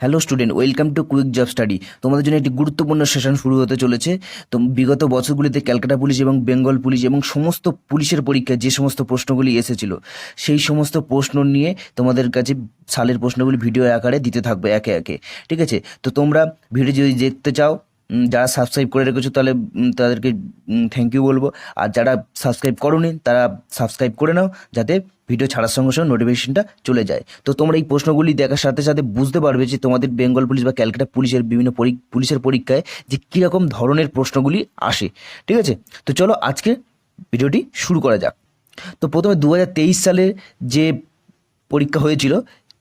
Hello student welcome to quick job study তোমাদের জন্য একটি গুরুত্বপূর্ণ সেশন শুরু হতে চলেছে। তো বিগত বছরগুলিতে ক্যালকাটা পুলিশ এবং বেঙ্গল পুলিশ এবং সমস্ত পুলিশের পরীক্ষায় যে সমস্ত প্রশ্নগুলি এসেছিল, সেই সমস্ত প্রশ্ন নিয়ে তোমাদের কাছে সালের প্রশ্নগুলি ভিডিও আকারে দিতে থাকবে একে একে। ঠিক আছে? তো তোমরা ভিডিও যদি দেখতে চাও যারা সাবস্ক্রাইব করে রেখেছো, তাহলে তাদেরকে থ্যাংক ইউ বলব। আর যারা সাবস্ক্রাইব করোনি, তারা সাবস্ক্রাইব করে নাও, যাতে ভিডিও ছাড়ার সঙ্গে সঙ্গে নোটিফিকেশনটা চলে যায়। তো তোমরা এই প্রশ্নগুলি দেখার সাথে সাথে বুঝতে পারবে যে তোমাদের বেঙ্গল পুলিশ বা ক্যালকাটা পুলিশের বিভিন্ন পুলিশের পরীক্ষায় যে কীরকম ধরনের প্রশ্নগুলি আসে। ঠিক আছে? তো চলো আজকে ভিডিওটি শুরু করা যাক। তো প্রথমে দু হাজার তেইশ সালে যে পরীক্ষা হয়েছিল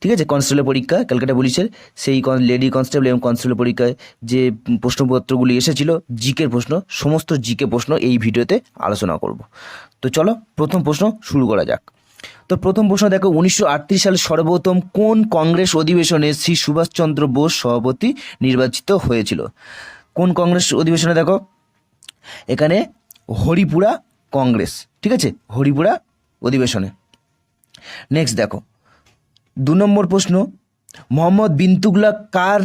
ঠিক আছে? কনস্টেবলের পরীক্ষা, ক্যালকাটা পুলিশের, সেই লেডি কনস্টেবল এবং কনস্টেবল পরীক্ষায় যে প্রশ্নপত্রগুলি এসেছিল, জিকের প্রশ্ন, সমস্ত জিকে প্রশ্ন এই ভিডিওতে আলোচনা করব। তো চলো, প্রথম প্রশ্ন শুরু করা যাক। তো প্রথম প্রশ্ন দেখো, উনিশশো আটত্রিশ সালে সর্বপ্রথম কোন কংগ্রেস অধিবেশনে শ্রী সুভাষচন্দ্র বোস সভাপতি নির্বাচিত হয়েছিল? কোন কংগ্রেস অধিবেশনে দেখো? এখানে হরিপুরা কংগ্রেস, ঠিক আছে? হরিপুরা অধিবেশনে। নেক্সট দেখো দু নম্বর প্রশ্ন, মোহাম্মদ বিন তুগলক কার,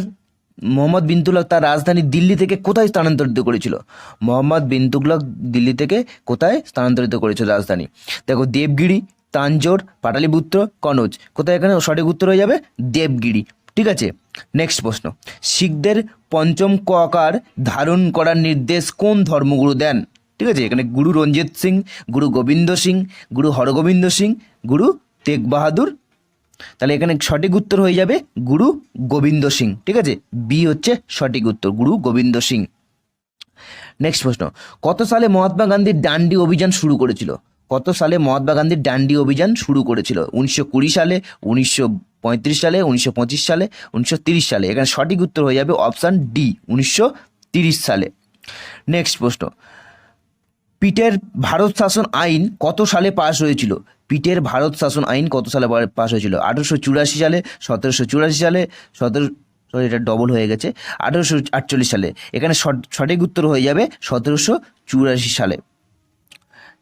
মোহাম্মদ বিন তুগলক তার রাজধানী দিল্লি থেকে কোথায় স্থানান্তরিত করেছিল? মোহাম্মদ বিন তুগলক দিল্লি থেকে কোথায় স্থানান্তরিত করেছিল রাজধানী? দেখো, দেবগিরি, তাঞ্জোর, পাটালিপুত্র, কনৌজ। কোথায় এখানে? সঠিক উত্তর হয়ে যাবে দেবগিরি। ঠিক আছে নেক্সট প্রশ্ন। শিখদের পঞ্চম ক আকার ধারণ করার নির্দেশ কোন ধর্মগুরু দেন? ঠিক আছে, এখানে গুরু রঞ্জিত সিং, গুরু গোবিন্দ সিং, গুরু হরগোবিন্দ সিং, গুরু তেগ বাহাদুর তাহলে এখানে সঠিক উত্তর হয়ে যাবে গুরু গোবিন্দ সিং, ঠিক আছে? বি হচ্ছে সঠিক উত্তর, গুরু গোবিন্দ সিং। নেক্সট প্রশ্ন, কত সালে মহাত্মা গান্ধীর ডান্ডি অভিযান শুরু করেছিল? কত সালে মহাত্মা গান্ধীর ডান্ডি অভিযান শুরু করেছিল? উনিশশো কুড়ি সালে, উনিশশো পঁয়ত্রিশ সালে, উনিশশো পঁচিশ সালে, উনিশশো তিরিশ সালে। এখানে সঠিক উত্তর হয়ে যাবে অপশান ডি উনিশশো তিরিশ সালে। নেক্সট প্রশ্ন পিটের ভারত শাসন আইন কত সালে পাশ হয়েছিল? পিটের ভারত শাসন আইন কত সালে পাশ হয়েছিল? আঠেরোশো চুরাশি সালে, সতেরোশো চুরাশি সালে, সতেরো সরি এটা ডবল হয়ে গেছে। আঠেরোশো আটচল্লিশ সালে, এখানে সঠ- সঠিক উত্তর হয়ে যাবে সতেরোশো চুরাশি সালে।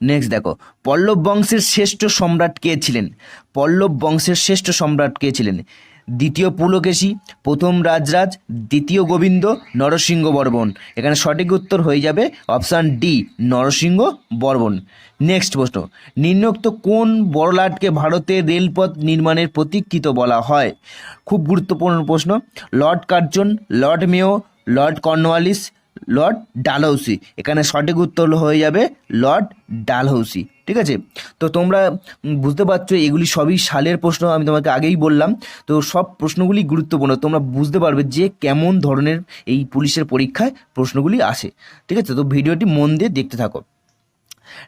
নেক্সট দেখো, পল্লব বংশের শ্রেষ্ঠ সম্রাট কে ছিলেন? পল্লব বংশের শ্রেষ্ঠ সম্রাট কে ছিলেন? দ্বিতীয় পুলকেশী, প্রথম রাজরাজ, দ্বিতীয় গোবিন্দ, নরসিংহ বর্মন এখানে সঠিক উত্তর হয়ে যাবে option D, Narasimha Varman next প্রশ্ন, নিম্নোক্ত কোন বড়লাটকে ভারতে রেলপথ নির্মাণের প্রতীক্ষিত বলা হয়? খুব গুরুত্বপূর্ণ প্রশ্ন, lord Curzon, lord Mayo lord Cornwallis, lord Dalhousie. এখানে সঠিক উত্তর হয়ে যাবে লর্ড ডালহৌসি। ঠিক আছে? তো তোমরা বুঝতে পারছ, এগুলি সবই সালের প্রশ্ন, আমি তোমাকে আগেই বললাম। তো সব প্রশ্নগুলি গুরুত্বপূর্ণ, তোমরা বুঝতে পারবে যে কেমন ধরনের এই পুলিশের পরীক্ষায় প্রশ্নগুলি আসে। ঠিক আছে? তো ভিডিওটি মন দিয়ে দেখতে থাকো।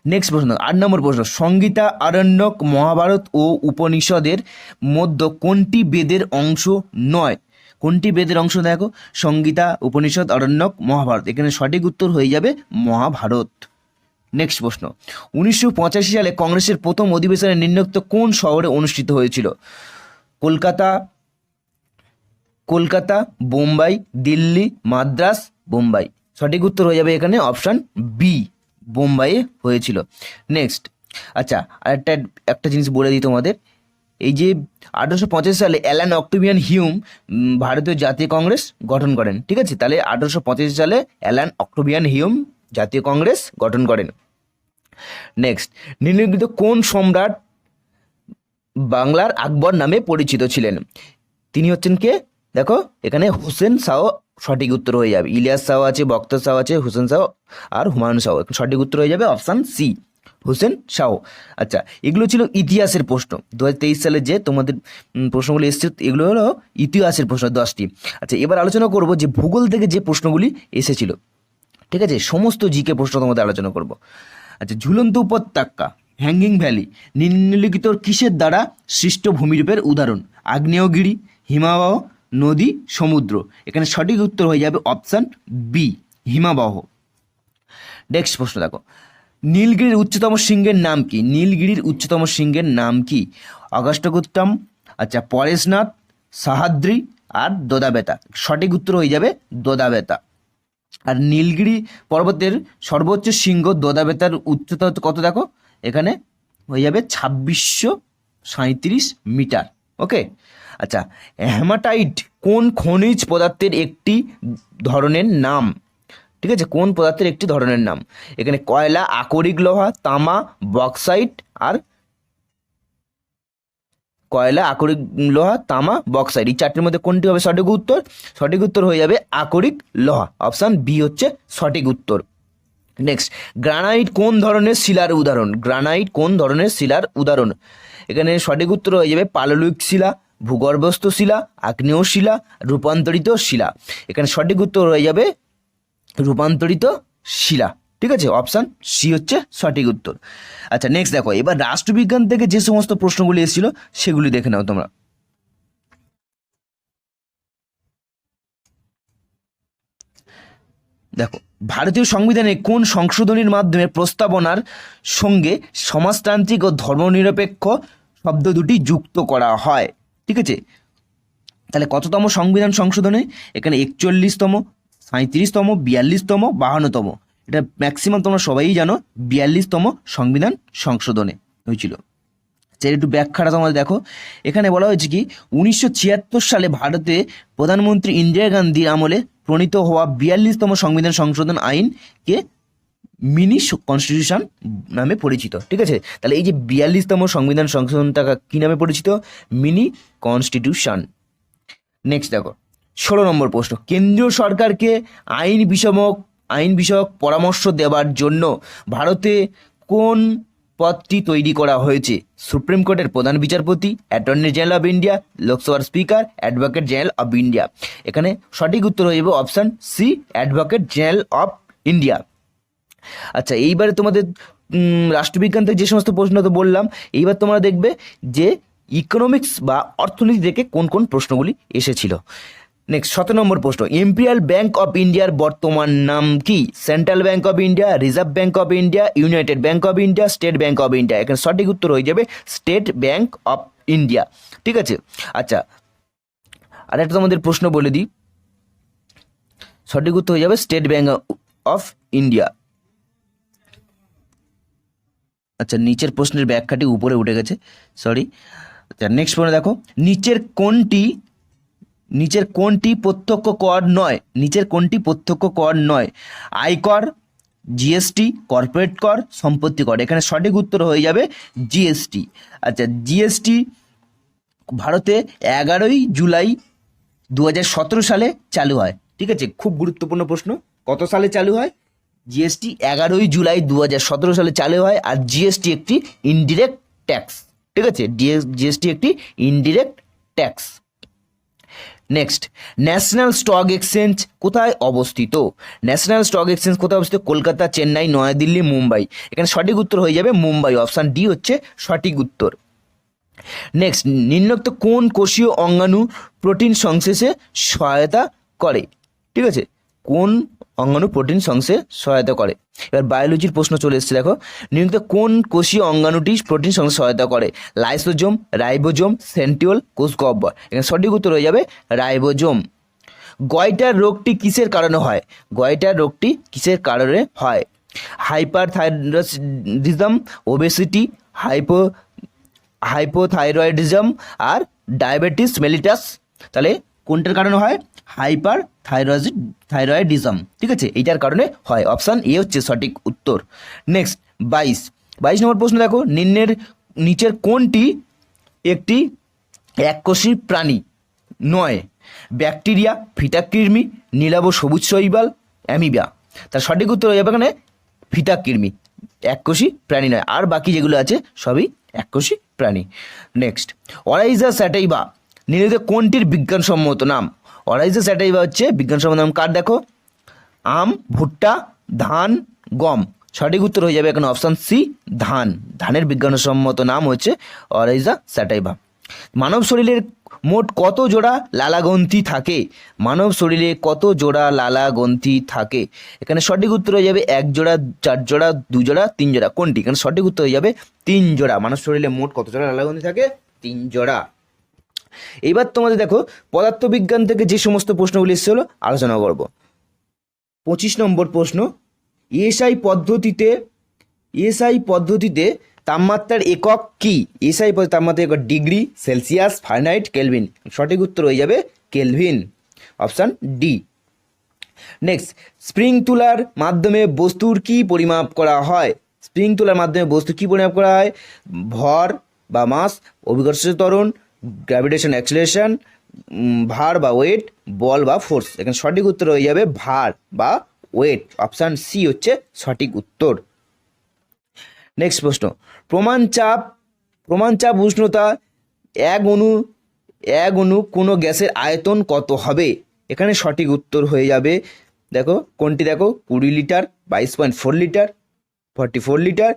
নেক্সট প্রশ্ন, আট নম্বর প্রশ্ন সংগীতা আরণ্যক মহাভারত ও উপনিষদের মধ্য কোনটি বেদের অংশ নয়? কোনটি বেদের অংশ দেখো? সংগীতা উপনিষদ অরণ্যক মহাভারত। এখানে সঠিক উত্তর হয়ে যাবে মহাভারত। নেক্সট প্রশ্ন। উনিশশো পঁচাশি সালে কংগ্রেসের প্রথম অধিবেশনে নিম্নোক্ত কোন শহরে অনুষ্ঠিত হয়েছিল? কলকাতা কলকাতা, বোম্বাই, দিল্লি, মাদ্রাস, বোম্বাই। সঠিক উত্তর হয়ে যাবে এখানে অপশান বি বোম্বাইয়ে হয়েছিল। নেক্সট আচ্ছা আরেকটা, একটা জিনিস বলে দিই তোমাদের। এই যে আঠারোশো পঁচাশি সালে অ্যালান অক্টোবিয়ান হিউম ভারতীয় জাতীয় কংগ্রেস গঠন করেন। ঠিক আছে? তাহলে আঠারোশো পঁচাশি সালে অ্যালান অক্টোবিয়ান হিউম জাতীয় কংগ্রেস গঠন করেন। নেক্সট নিম্নলিখিত কোন সম্রাট বাংলার আকবর নামে পরিচিত ছিলেন? তিনি হচ্ছেন কে? দেখো, এখানে হোসেন শাহ সঠিক উত্তর হয়ে যাবে। ইলিয়াস শাহ আছে বক্তর শাহ আছে, হোসেন শাহ আর হুমায়ুন শাহ। সঠিক উত্তর হয়ে যাবে অপশান সি হোসেন শাহ। আচ্ছা এগুলো ছিল ইতিহাসের প্রশ্ন। দু হাজার তেইশ সালে যে তোমাদের প্রশ্নগুলি এসেছে, এগুলো হলো ইতিহাসের প্রশ্ন দশটি। আচ্ছা এবার আলোচনা করব যে ভূগোল থেকে যে প্রশ্নগুলি এসেছিল। ঠিক আছে, সমস্ত জিকে প্রশ্ন তোমাদের আলোচনা করব। আচ্ছা ঝুলন্ত উপত্যকা হ্যাঙ্গিং ভ্যালি নিম্নলিখিত কিসের দ্বারা সৃষ্ট ভূমিরূপের উদাহরণ? আগ্নেয়গিরি, হিমাবাহ, নদী, সমুদ্র। এখানে সঠিক উত্তর হয়ে যাবে অপশান বি হিমাবাহ। নেক্সট প্রশ্ন দেখো। নীলগিরির উচ্চতম শৃঙ্গের নাম কি? নীলগিরির উচ্চতম শৃঙ্গের নাম কি? অগস্টগুত্তম আচ্ছা পরেশনাথ, সাহাদ্রি আর দোদাবেতা। সঠিক উত্তর হয়ে যাবে দোদাবেতা। আর নীলগিরি পর্বতের সর্বোচ্চ শৃঙ্গ দোদাবেতার উচ্চতা কত দেখো? এখানে হয়ে যাবে ছাব্বিশশো সাঁত্রিশ মিটার। ওকে? আচ্ছা হ্যামাটাইট কোন খনিজ পদার্থের একটি ধরনের নাম? ঠিক আছে, কোন পদার্থের একটি ধরনের নাম? এখানে কয়লা, আকরিক লোহা, তামা, বক্সাইট আর কয়লা, আকরিক লোহা, তামা, বক্সাইট। এই চারটির মধ্যে কোনটি হবে সঠিক উত্তর? সঠিক উত্তর হয়ে যাবে আকরিক লোহা। অপশান বি হচ্ছে সঠিক উত্তর। নেক্সট, গ্রানাইট কোন ধরনের শিলার উদাহরণ? গ্রানাইট কোন ধরনের শিলার উদাহরণ? এখানে সঠিক উত্তর হয়ে যাবে পাললিক শিলা, ভূগর্ভস্থ শিলা, আগ্নেয় শিলা, রূপান্তরিত শিলা। এখানে সঠিক উত্তর হয়ে যাবে রূপান্তরিত শিলা। ঠিক আছে? অপশান সি হচ্ছে সঠিক উত্তর। আচ্ছা নেক্সট দেখো, এবার রাষ্ট্রবিজ্ঞান থেকে যে সমস্ত প্রশ্নগুলি এসেছিল, সেগুলি দেখে নাও তোমরা। দেখো, ভারতীয় সংবিধানে কোন সংশোধনীর মাধ্যমে প্রস্তাবনার সঙ্গে সমাজতান্ত্রিক ও ধর্মনিরপেক্ষ শব্দ দুটি যুক্ত করা হয়? ঠিক আছে? তাহলে কততম সংবিধান সংশোধনে? এখানে একচল্লিশতম সাঁত্রিশতম বিয়াল্লিশতম, বাহান্নতম। এটা ম্যাক্সিমাম তোমরা সবাই জানো, বিয়াল্লিশতম সংবিধান সংশোধনে হয়েছিল। সেটা একটু ব্যাখ্যাটা তোমাদের দেখো। এখানে বলা হয়েছে কি, উনিশশো ছিয়াত্তর সালে ভারতে প্রধানমন্ত্রী ইন্দিরা গান্ধীর আমলে প্রণীত হওয়া বিয়াল্লিশতম সংবিধান সংশোধন আইনকে মিনি কনস্টিটিউশন নামে পরিচিত, ঠিক আছে? তাহলে এই যে বিয়াল্লিশতম সংবিধান সংশোধনটা কী নামে পরিচিত? Mini constitution. নেক্সট দেখো, ষোলো নম্বর প্রশ্ন, কেন্দ্রীয় সরকারকে আইন বিষয়ক আইন বিষয়ক পরামর্শ দেওয়ার জন্য ভারতে কোন পদটি তৈরি করা হয়েছে? সুপ্রিম কোর্টের প্রধান বিচারপতি, অ্যাটর্নি জেনারেল অফ ইন্ডিয়া, লোকসভার speaker, advocate general of India. এখানে সঠিক উত্তর হয়ে যাবে option C, advocate general of India. আচ্ছা এইবারে তোমাদের রাষ্ট্রবিজ্ঞান থেকে যে সমস্ত প্রশ্ন তো বললাম, এইবার তোমরা দেখবে যে ইকোনমিক্স বা অর্থনীতি থেকে কোন কোন প্রশ্নগুলি এসেছিল। নেক্সট সতেরো নম্বর প্রশ্ন ইম্পিরিয়াল ব্যাঙ্ক অফ ইন্ডিয়ার বর্তমান নাম কি? Central bank of India reserve bank of India united bank of India state bank of India এখানে সঠিক উত্তর হয়ে যাবে স্টেট ব্যাঙ্ক অফ ইন্ডিয়া ঠিক আছে? আচ্ছা আর একটা তোমাদের প্রশ্ন বলে দিই। সঠিক উত্তর হয়ে যাবে স্টেট ব্যাঙ্ক অফ ইন্ডিয়া আচ্ছা নিচের প্রশ্নের ব্যাখ্যাটি উপরে উঠে গেছে সরি আচ্ছা নেক্সট প্রশ্ন দেখো, নিচের কোনটি নিচের কোনটি প্রত্যক্ষ কর নয় নিচের কোনটি প্রত্যক্ষ কর নয়। আয়কর জিএসটি কর্পোরেট কর, সম্পত্তি কর। এখানে সঠিক উত্তর হয়ে যাবে জিএসটি আচ্ছা জিএসটি ভারতে এগারোই জুলাই দু হাজার সতেরো সালে চালু হয়। ঠিক আছে? খুব গুরুত্বপূর্ণ প্রশ্ন। কত সালে চালু হয়? জিএসটি এগারোই জুলাই দু হাজার সতেরো সালে চালু হয় আর জিএসটি একটি ইনডিরেক্ট ট্যাক্স ঠিক আছে? জিএসটি একটি indirect tax next national stock exchange কোথায় অবস্থিত? ন্যাশনাল স্টক এক্সচেঞ্জ কোথায় অবস্থিত? কলকাতা, চেন্নাই, নয়াদিল্লি, মুম্বাই। এখানে সঠিক উত্তর হয়ে যাবে মুম্বাই। অপশান ডি হচ্ছে সঠিক উত্তর। নেক্সট নিম্নোক্ত কোন কোষীয় অঙ্গাণু প্রোটিন সংশ্লেষে সহায়তা করে? ঠিক আছে? কোন অঙ্গাণু প্রোটিন সংশ্লেষে সহায়তা করে? এবার বায়োলজির প্রশ্ন চলে এসেছে, দেখো। নিম্নোক্ত কোন কোষীয় অঙ্গাণুটি প্রোটিন সংশ্লেষে সহায়তা করে? লাইসোজোম রাইবোজোম সেন্টিওল কোষ গহ্বর। এখানে সঠিক উত্তর হয়ে যাবে রাইবোজোম গয়টার রোগটি কিসের কারণে হয়? গয়টার রোগটি কিসের কারণে হয়? Hyperthyroidism obesity hypo hypothyroidism আর ডায়াবেটিস মেলিটাস তাহলে কোনটার কারণে হয়? Hyper thyroid thyroidism. ঠিক আছে? এইটার কারণে হয়। অপশান এ হচ্ছে সঠিক উত্তর। নেক্সট, বাইশ। বাইশ নম্বর প্রশ্ন দেখো। নিম্নের নিচের কোনটি একটি এককোষী প্রাণী? নয়। ব্যাকটেরিয়া ফিটাকৃমি নীলাভ সবুজ শৈবাল, অ্যামিবা। তার সঠিক উত্তর হয়ে যাবে এখানে ফিতাকৃমি। এককোষী প্রাণী নয়। আর বাকি যেগুলো আছে, সবই এককোষী প্রাণী। Next Oryza sativa. নির্মিত কোনটির বিজ্ঞানসম্মত নাম? অরাইজা স্যাটাইবা হচ্ছে বিজ্ঞানসম্মত নাম কার দেখো? আম, ভুট্টা, ধান, গম। সঠিক উত্তর হয়ে যাবে এখানে অপশান সি, ধান। ধানের বিজ্ঞানসম্মত নাম হচ্ছে অরাইজা স্যাটাইভা। মানব শরীরের মোট কত জোড়া লালাগ্রন্থি থাকে? মানব শরীরে কত জোড়া লালাগ্রন্থি থাকে? এখানে সঠিক উত্তর হয়ে যাবে এক জোড়া, চার জোড়া, দু জোড়া, তিন জোড়া। কোনটি? এখানে সঠিক উত্তর হয়ে যাবে তিন জোড়া। মানব শরীরে মোট কত জোড়া লালাগ্রন্থি থাকে? তিন জোড়া। এইবার তোমাদের দেখো, পদার্থবিজ্ঞান থেকে যে সমস্ত প্রশ্নগুলি এসেছিল, আলোচনা করব। পঁচিশ নম্বর প্রশ্ন এসআই পদ্ধতিতে এসআই পদ্ধতিতে তাপমাত্রার একক কি? এসআই তাপমাত্রার একক ডিগ্রি সেলসিয়াস, ফারেনহাইট, কেলভিন। সঠিক উত্তর হয়ে যাবে Kelvin. Option D. Next, spring তুলার মাধ্যমে বস্তুর কি পরিমাপ করা হয়? স্প্রিং তুলার মাধ্যমে বস্তু কি পরিমাপ করা হয়? ভর বা মাস অভিকর্ষ ত্বরণ গ্র্যাভিটেশন অ্যাক্সিলারেশন ভার বা ওয়েট বল বা ফোর্স এখানে সঠিক উত্তর হয়ে যাবে ভার বা ওয়েট অপশান সি হচ্ছে সঠিক উত্তর। নেক্সট প্রশ্ন। প্রমাণ চাপ প্রমাণ চাপ উষ্ণতা এক অণু এক অণু কোনো গ্যাসের আয়তন কত হবে? এখানে সঠিক উত্তর হয়ে যাবে, দেখো, কোনটি দেখো? কুড়ি লিটার, বাইশ point four litre forty four litre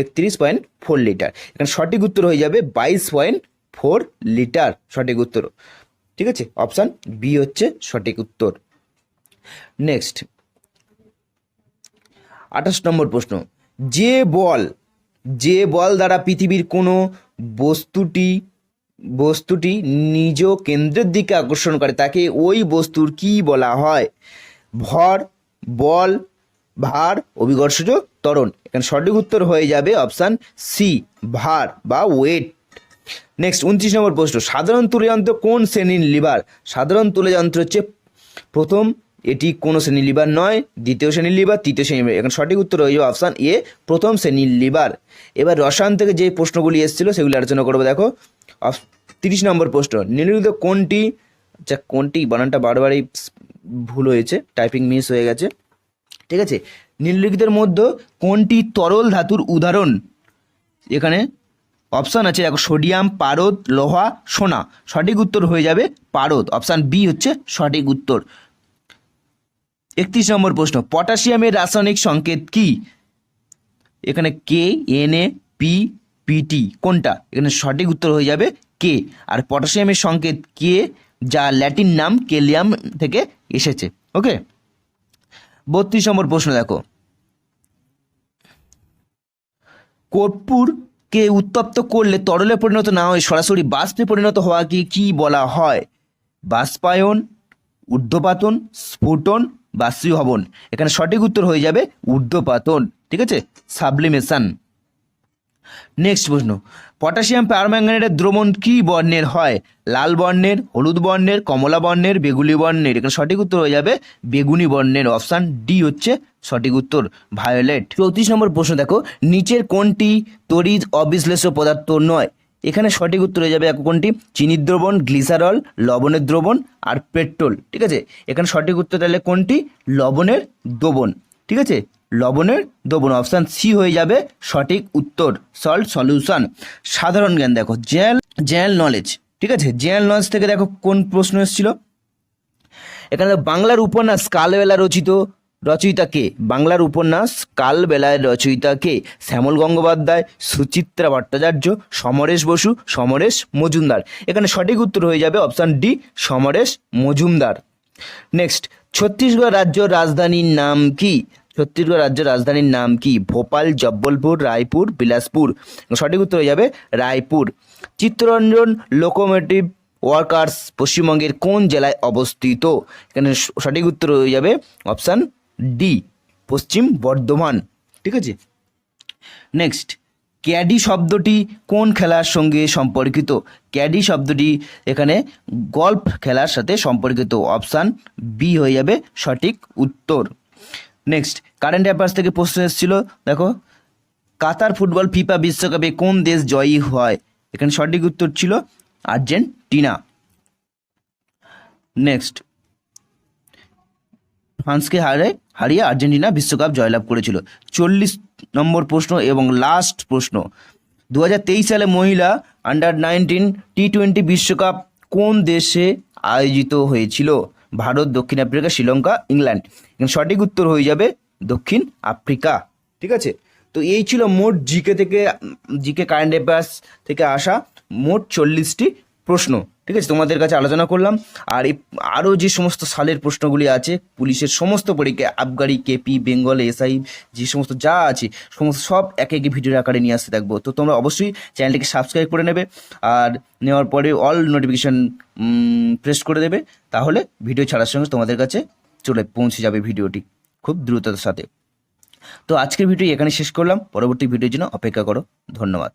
একত্রিশ পয়েন্ট ফোর লিটার এখানে সঠিক উত্তর হয়ে যাবে বাইশ পয়েন্ট ফোর লিটার সঠিক উত্তর। ঠিক আছে? অপশান বি হচ্ছে সঠিক উত্তর। নেক্সট আঠাশ নম্বর প্রশ্ন। যে বল যে বল দ্বারা পৃথিবীর কোনো বস্তুটি বস্তুটি নিজ কেন্দ্রের দিকে আকর্ষণ করে, তাকে ওই বস্তুর কি বলা হয়? ভর, বল ভার অভিকর্ষজ ত্বরণ। এখানে সঠিক উত্তর হয়ে যাবে অপশান সি ভার বা ওয়েট নেক্সট উনত্রিশ নম্বর প্রশ্ন। সাধারণ তুলযন্ত্র কোন শ্রেণির লিভার? সাধারণ তুলযন্ত্র হচ্ছে প্রথম, এটি কোনো শ্রেণির লিভার নয়, দ্বিতীয় শ্রেণির লিভার, তৃতীয় শ্রেণির লিভার। এখানে সঠিক উত্তর হয়ে যাবে অপশান এ প্রথম শ্রেণির লিভার। এবার রসায়ন থেকে যে প্রশ্নগুলি এসেছিল সেগুলি আলোচনা করব, দেখো। তিরিশ নম্বর প্রশ্ন। নিম্নলিখিত কোনটি? আচ্ছা কোনটি? বানানটা বারবারই ভুল হয়েছে, টাইপিং মিস হয়ে গেছে। ঠিক আছে? নিম্নলিখিতের মধ্যে কোনটি তরল ধাতুর উদাহরণ? এখানে অপশান আছে, দেখো সোডিয়াম পারদ লোহা, সোনা। সঠিক উত্তর হয়ে যাবে পারদ অপশান বি হচ্ছে সঠিক উত্তর। একত্রিশ নম্বর প্রশ্ন, পটাশিয়ামের রাসায়নিক সংকেত কি? এখানে K N A P PT কোনটা? এখানে সঠিক উত্তর হয়ে যাবে কে আর পটাশিয়ামের সংকেত কে যা ল্যাটিন নাম কেলিয়াম থেকে এসেছে। ওকে বত্রিশ নম্বর প্রশ্ন দেখো। কর্পূরকে উত্তপ্ত করলে তরলে পরিণত না হয়ে, সরাসরি বাষ্পে পরিণত হওয়াকে কি বলা হয়? বাষ্পায়ন, ঊর্ধ্বপাতন, স্ফুটন বাষ্পীভবন এখানে সঠিক উত্তর হয়ে যাবে ঊর্ধ্বপাতন, ঠিক আছে? সাবলিমেশন। নেক্সট প্রশ্ন পটাশিয়াম পারম্যাঙ্গানেটের দ্রবণ কি বর্ণের হয়? লাল বর্ণের, হলুদ বর্ণের, কমলা বর্ণের, বেগুনি বর্ণের? এখানে সঠিক উত্তর হয়ে যাবে বেগুনি বর্ণের। অপশান ডি হচ্ছে সঠিক উত্তর ভায়োলেট চৌত্রিশ নম্বর প্রশ্ন দেখো, নিচের কোনটি তড়িৎ অবিশ্লেষ্য পদার্থ নয়? এখানে সঠিক উত্তর হয়ে যাবে কোনটি? চিনির দ্রবণ, গ্লিসারল, লবণের দ্রবণ আর পেট্রোল, ঠিক আছে? এখানে সঠিক উত্তর তাহলে কোনটি? লবণের দ্রবণ, ঠিক আছে? লবণের দ্রবণ অপশান সি হয়ে যাবে সঠিক উত্তর। সল্ট সলিউশন সাধারণ জ্ঞান দেখো জেনারেল জেনারেল নলেজ ঠিক আছে? জেনারেল নলেজ থেকে দেখো কোন প্রশ্ন এসেছিল? এখানে বাংলার উপন্যাস কালবেলা রচিত, রচয়িতা কে? বাংলার উপন্যাস কালবেলায় রচয়িতা কে? শ্যামল গঙ্গোপাধ্যায়, সুচিত্রা ভট্টাচার্য, সমরেশ বসু, সমরেশ মজুমদার। এখানে সঠিক উত্তর হয়ে যাবে option D Samaresh Majumdar. Next Chhattisgarh রাজ্য রাজধানীর নাম কি? ছত্তিশগড় রাজ্যের রাজধানীর নাম কি? ভোপাল, জব্বলপুর, রায়পুর, বিলাসপুর। সঠিক উত্তর হয়ে যাবে রায়পুর। চিত্তরঞ্জন লোকোমোটিভ ওয়ার্কার্স পশ্চিমবঙ্গের কোন জেলায় অবস্থিত? এখানে সঠিক উত্তর হয়ে যাবে অপশান ডি, পশ্চিম বর্ধমান। ঠিক আছে? নেক্সট, ক্যাডি শব্দটি কোন খেলার সঙ্গে সম্পর্কিত? ক্যাডি শব্দটি এখানে গল্ফ খেলার সাথে সম্পর্কিত। অপশান বি হয়ে যাবে সঠিক উত্তর। নেক্সট কারেন্ট অ্যাফেয়ার্স থেকে প্রশ্ন এসেছিল, দেখো, কাতার ফুটবল ফিফা বিশ্বকাপে কোন দেশ জয়ী হয়? এখানে সঠিক উত্তর ছিল আর্জেন্টিনা। নেক্সট ফ্রান্সকে হারে, হারিয়ে আর্জেন্টিনা বিশ্বকাপ জয়লাভ করেছিল। চল্লিশ নম্বর প্রশ্ন এবং লাস্ট প্রশ্ন দু হাজার তেইশ সালে মহিলা আন্ডার নাইনটিন টি টোয়েন্টি বিশ্বকাপ কোন দেশে আয়োজিত হয়েছিল? ভারত, দক্ষিণ আফ্রিকা, শ্রীলঙ্কা, ইংল্যান্ড। সঠিক উত্তর হয়ে যাবে দক্ষিণ আফ্রিকা। ঠিক আছে? তো এই ছিল মোট জিকে থেকে, জিকে কারেন্ট অ্যাফেয়ার্স থেকে আসা মোট চল্লিশটি প্রশ্ন, ঠিক আছে? তোমাদের কাছে আলোচনা করলাম। আর এই আরও যে সমস্ত সালের প্রশ্নগুলি আছে, পুলিশের সমস্ত পরীক্ষা আবগারি, কেপি, বেঙ্গল, এসআই, যে সমস্ত যা আছে, সমস্ত সব একে একে ভিডিওর আকারে নিয়ে আসতে থাকব। তো তোমরা অবশ্যই চ্যানেলটিকে সাবস্ক্রাইব করে নেবে আর নেওয়ার পরে অল নোটিফিকেশান প্রেস করে দেবে। তাহলে ভিডিও ছাড়ার সঙ্গে তোমাদের কাছে চলে পৌঁছে যাবে ভিডিওটি খুব দ্রুততার সাথে। তো আজকের ভিডিও এখানে শেষ করলাম। পরবর্তী ভিডিওর জন্য অপেক্ষা করো। ধন্যবাদ।